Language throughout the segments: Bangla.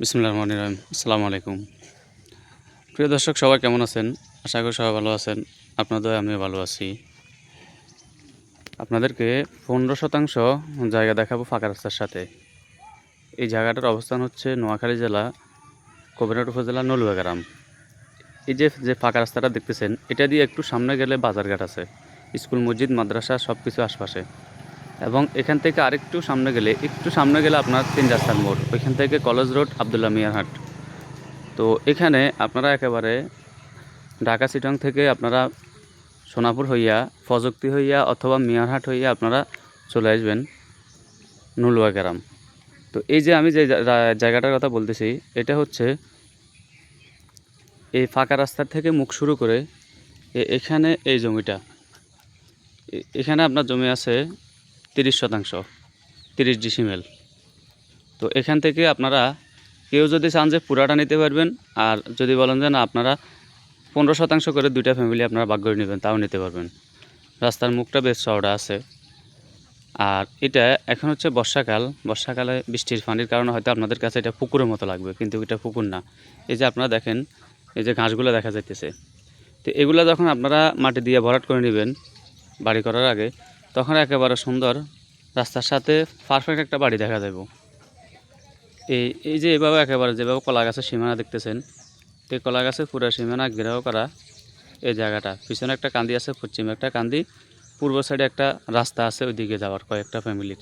বিসমুল্লাহ রহমান রহিম। আসসালামু আলাইকুম। প্রিয় দর্শক, সবাই কেমন আছেন? আশা করি সবাই ভালো আছেন। আপনাদের আমিও ভালো আছি। আপনাদেরকে পনেরো শতাংশ জায়গা দেখাবো ফাঁকা রাস্তার সাথে। এই জায়গাটার অবস্থান হচ্ছে নোয়াখালী জেলা, কবিরহাট উপজেলা নলুয়া গ্রাম এই যে যে ফাঁকা রাস্তাটা দেখতেছেন, এটা দিয়ে একটু সামনে গেলে বাজারঘাট আছে। স্কুল, মসজিদ, মাদ্রাসা সব কিছু আশপাশে। এবং এখান থেকে আরেকটু সামনে গেলে, একটু সামনে গেলে আপনার তিন রাস্তার মোড়, ওইখান থেকে কলেজ রোড, আবদুল্লাহ মিয়ারহাট তো এখানে আপনারা একেবারে ঢাকা সিটং থেকে আপনারা সোনাপুর হইয়া, ফজক্তি হইয়া অথবা মিয়ারহাট হইয়া আপনারা চলে আসবেন নুলুয়া গ্রাম। তো এই যে আমি যে জায়গাটার কথা বলতেছি, এটা হচ্ছে এই ফাঁকা রাস্তার থেকে মুখ শুরু করে এখানে এই জমিটা। এখানে আপনার জমি আছে তিরিশ শতাংশ, তিরিশ ডিসিমেল তো এখান থেকে আপনারা কেউ যদি চান যে পুরাটা নিতে পারবেন, আর যদি বলেন যে না, আপনারা পনেরো শতাংশ করে দুইটা ফ্যামিলি আপনারা ভাগ করে নেবেন, তাও নিতে পারবেন। রাস্তার মুখটা বেশ চওড়া আছে। আর এটা এখন হচ্ছে বর্ষাকাল, বর্ষাকালে বৃষ্টির পানির কারণে হয়তো আপনাদের কাছে এটা পুকুরের মতো লাগবে, কিন্তু এটা পুকুর না। এই যে আপনারা দেখেন, এই যে ঘাসগুলো দেখা যাইতেছে। তো এগুলো যখন আপনারা মাটি দিয়ে ভরাট করে নেবেন, বাড়ি করার আগে তখন একেবারে সুন্দর। রাস্তার সাথে পারফেক্ট একটা বাড়ি দেখা যাব এই এই যে এভাবে একেবারে যেভাবে কলা গাছের সীমানা দেখতেছেন, এই কলা গাছের পুরো সীমানা ঘেরাও করা এই জায়গাটা। পিছনে একটা কান্দি আছে, পশ্চিমে একটা কান্দি, পূর্ব সাইডে একটা রাস্তা আছে, ওইদিকে যাওয়ার কয়েকটা ফ্যামিলির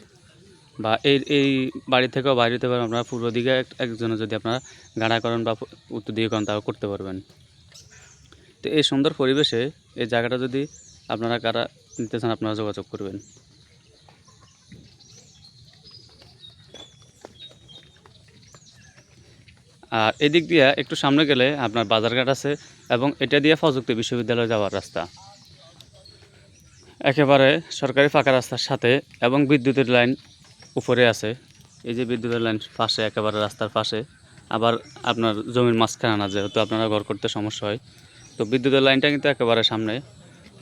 বা এই এই বাড়ি থেকেও বাইরে হতে পারেন আপনারা, পূর্ব দিকে এক- একজনে যদি আপনারা গাড়া করেন বা উত্তর দিকে করেন, তাও করতে পারবেন। তো এই সুন্দর পরিবেশে এই জায়গাটা যদি আপনারা কারা নিতে চান আপনারা যোগাযোগ করবেন। আর এদিক দিয়ে একটু সামনে গেলে আপনার বাজারঘাট আছে এবং এটা দিয়ে প্রযুক্তি বিশ্ববিদ্যালয়ে যাওয়ার রাস্তা। একেবারে সরকারি ফাঁকা রাস্তার সাথে এবং বিদ্যুতের লাইন উপরে আছে। এই যে বিদ্যুতের লাইন পাশে, একেবারে রাস্তার পাশে। আবার আপনার জমির মাঝখানে না যেহেতু আপনারা ঘর করতে সমস্যা হয়, তো বিদ্যুতের লাইনটা কিন্তু একেবারে সামনে।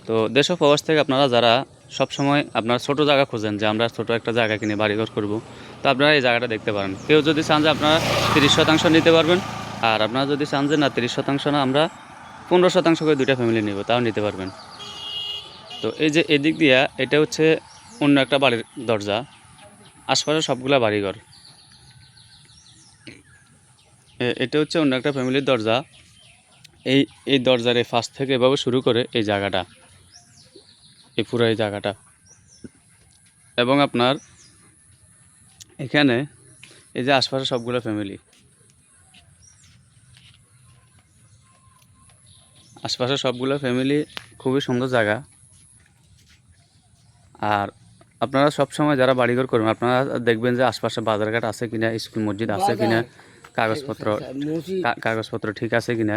তো দেশ প্রবাস থেকে আপনারা যারা সব সময় আপনার ছোট জায়গা খোঁজেন, যে আমরা ছোটো একটা জায়গা কিনে বাড়িঘর করব, তো আপনারা এই জায়গাটা দেখতে পারেন। কেউ যদি চান যে আপনারা তিরিশ শতাংশ নিতে পারবেন, আর আপনারা যদি চান যে না, তিরিশ শতাংশ না, আমরা পনেরো শতাংশ করে দুইটা ফ্যামিলি নিব, তাও নিতে পারবেন। তো এই যে এদিক দিয়া, এটা হচ্ছে অন্য একটা বাড়ির দরজা, আশপাশে সবগুলা বাড়িঘর। এটা হচ্ছে অন্য একটা ফ্যামিলির দরজা। এই এই দরজার এই ফার্স্ট থেকে এভাবে শুরু করে এই জায়গাটা। এই পুরো এই জায়গাটা। এবং আপনার এখানে এই যে আশপাশে সবগুলো ফ্যামিলি আশপাশে সবগুলো ফ্যামিলি খুবই সুন্দর জায়গা। আর আপনারা সব সময় যারা বাড়িঘর করবেন আপনারা দেখবেন যে আশপাশে বাজারঘাট আছে কিনা স্কুল মসজিদ আছে কিনা কাগজপত্র কাগজপত্র ঠিক আছে কিনা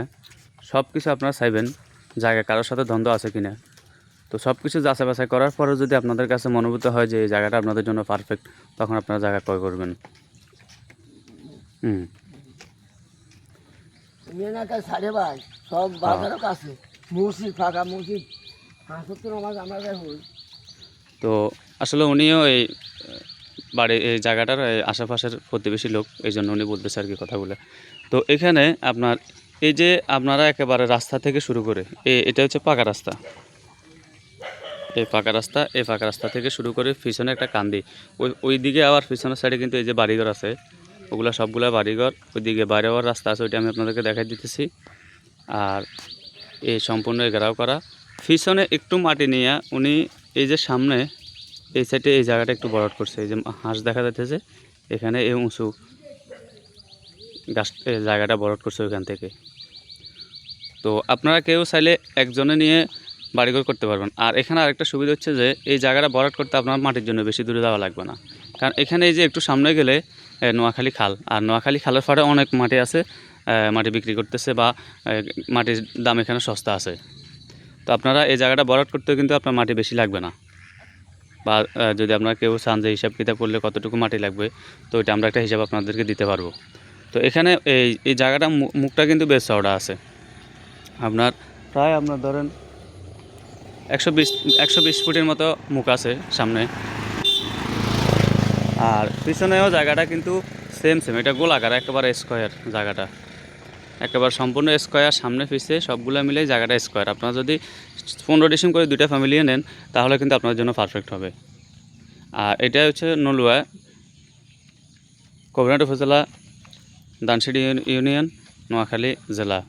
সব কিছু আপনারা চাইবেন জায়গা কারোর সাথে দ্বন্দ্ব আছে কিনা। তো সব কিছু যাচাই বাছাই করার পরে যদি আপনাদের কাছে মনোভূত হয় যে এই জায়গাটা আপনাদের জন্য পারফেক্ট তখন আপনারা জায়গা ক্রয় করবেন। হুম। এলাকায় সাড়ে ভাই সব বাজারও কাছে। মসজিদ ফাঁকা মসজিদ হাসত্তর নামাজ আমরা তো আসলে উনিও এই বাড়ি এই জায়গাটার আশেপাশের প্রতিবেশী লোক এই জন্য উনি বলতেছে আর কি কথাগুলো। তো এখানে আপনার এই যে আপনারা একেবারে রাস্তা থেকে শুরু করে এ এটা হচ্ছে পাকা রাস্তা। এই পাকা রাস্তা, এই পাকা রাস্তা থেকে শুরু করে পিছনে একটা কান্দি। ওই ওই দিকে আবার পিছনের সাইডে কিন্তু এই যে বাড়িঘর আছে, ওগুলা সবগুলা বাড়িঘর, ওইদিকে বাইরে আবার রাস্তা আছে, ওইটা আমি আপনাদেরকে দেখাই দিতেছি। আর এই সম্পূর্ণ ঘেরাও করা। পিছনে একটু মাটি নিয়ে উনি এই যে সামনে, এই সাইডে এই জায়গাটা একটু বড় করছে। এই যে হাঁস দেখা যাচ্ছে এখানে এই উঁচু গাছ জায়গাটা বড় করছে ওইখান থেকে। তো আপনারা কেউ চাইলে একজনে নিয়ে বাড়িঘর করতে পারবেন। আর এখানে আরেকটা সুবিধা হচ্ছে যে, এই জায়গাটা বরাট করতে আপনার মাটির জন্য বেশি দূরে যাওয়া লাগবে না। কারণ এখানে এই যে একটু সামনে গেলে নোয়াখালী খাল। আর নোয়াখালী খালের পরে অনেক মাটি আছে মাটি বিক্রি করতেছে বা মাটির দাম এখানে সস্তা আছে। তো আপনারা এই জায়গাটা বরাট করতেও কিন্তু আপনার মাটি বেশি লাগবে না। বা যদি আপনারা কেউ চান যে হিসাব কিতাব করলে কতটুকু মাটি লাগবে, তো এটা আমরা একটা হিসাব আপনাদেরকে দিতে পারব। তো এখানে এই এই জায়গাটা মুখটা কিন্তু বেশ চওড়া আছে। আপনার প্রায় আপনার ধরেন একশো বিশ একশো বিশ ফুটের মতো মুখ আছে সামনে। আর পিছনেও জায়গাটা কিন্তু সেম সেম এটা গোলাকার, একেবারে স্কোয়ার জায়গাটা। একেবারে সম্পূর্ণ স্কোয়ার সামনে পিছিয়ে সবগুলো মিলেই জায়গাটা স্কোয়ার আপনারা যদি পনেরো ডিসিম করে দুইটা ফ্যামিলি নেন, তাহলে কিন্তু আপনার জন্য পারফেক্ট হবে। আর এটা হচ্ছে নলুয়া কবিরাট উপজেলা দানসিডি ইউনিয়ন, নোয়াখালী জেলা।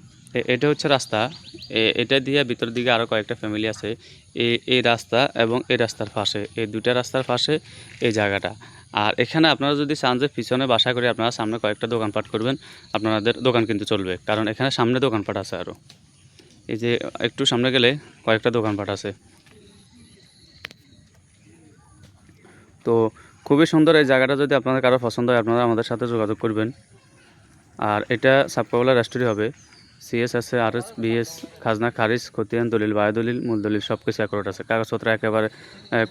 এটা হচ্ছে রাস্তা। এটা দিয়ে ভিতর দিকে আরও কয়েকটা ফ্যামিলি আছে। এই রাস্তা এবং এই রাস্তার পাশে। এই দুইটা রাস্তার পাশে এই জায়গাটা। আর এখানে আপনারা যদি চান যে পিছনে বাসা করে আপনারা সামনে কয়েকটা দোকানপাট করবেন, আপনাদের দোকান কিন্তু চলবে। কারণ এখানে সামনে দোকানপাট আছে আরও এই যে একটু সামনে গেলে কয়েকটা দোকানপাট আছে। তো খুবই সুন্দর এই জায়গাটা যদি আপনাদের কারও পছন্দ হয়, আপনারা আমাদের সাথে যোগাযোগ করবেন। আর এটা সাবকাবলা রেস্টুরি হবে। সিএস আছে আর এস বিএস খাজনা, খারিজ, খতিয়ান, দলিল, বায়ু দলিল, মূল দলিল সব কিছু অ্যাকোরেট আছে। কাগজপত্র একেবারে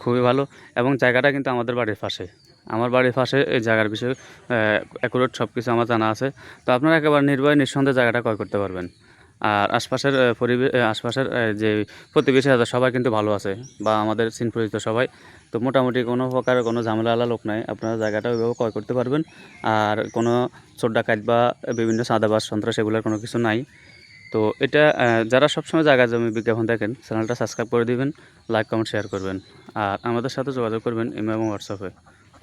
খুবই ভালো এবং জায়গাটা কিন্তু আমাদের বাড়ির পাশে। আমার বাড়ির পাশে এই জায়গার বিষয়ে অ্যাকুরেট সব কিছু আমার জানা আছে। তো আপনারা একেবারে নির্ভয়, নিঃসন্দেহে জায়গাটা ক্রয় করতে পারবেন। আর আশপাশের পরিবেশ আশপাশের যে প্রতিবেশী আছে, সবাই কিন্তু ভালো আছে বা আমাদের সিন পরিচিত সবাই। তো মোটামুটি কোনো প্রকার কোনো ঝামেলা লোক নাই। আপনারা জায়গাটা ওইভাবে ক্রয় করতে পারবেন। আর কোনো চোর কাজ বা বিভিন্ন সাদাবাস সন্ত্রাস এগুলোর কোনো কিছু নাই। তো এটা যারা সবসময় জায়গা জমি বিজ্ঞাপন দেখেন, চ্যানেলটা সাবস্ক্রাইব করে দিবেন, লাইক, কমেন্ট, শেয়ার করবেন। আর আমাদের সাথে যোগাযোগ করবেন ইমেল এবং হোয়াটসঅ্যাপে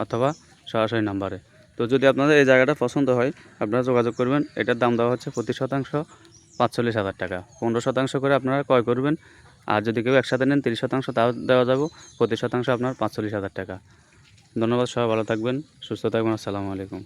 অথবা সরাসরি নাম্বারে। তো যদি আপনাদের এই জায়গাটা পছন্দ হয়, আপনারা যোগাযোগ করবেন। এটার দাম দেওয়া হচ্ছে প্রতি শতাংশ। পাঁচচল্লিশ হাজার টাকা। পনেরো শতাংশ করে আপনারা ক্রয় করবেন। আর যদি কেউ একসাথে নেন, তিরিশ শতাংশ তাও দেওয়া যাব। প্রতি শতাংশ আপনার পাঁচচল্লিশ হাজার টাকা। ধন্যবাদ, সবাই ভালো থাকবেন, সুস্থ থাকবেন, আসসালামু আলাইকুম।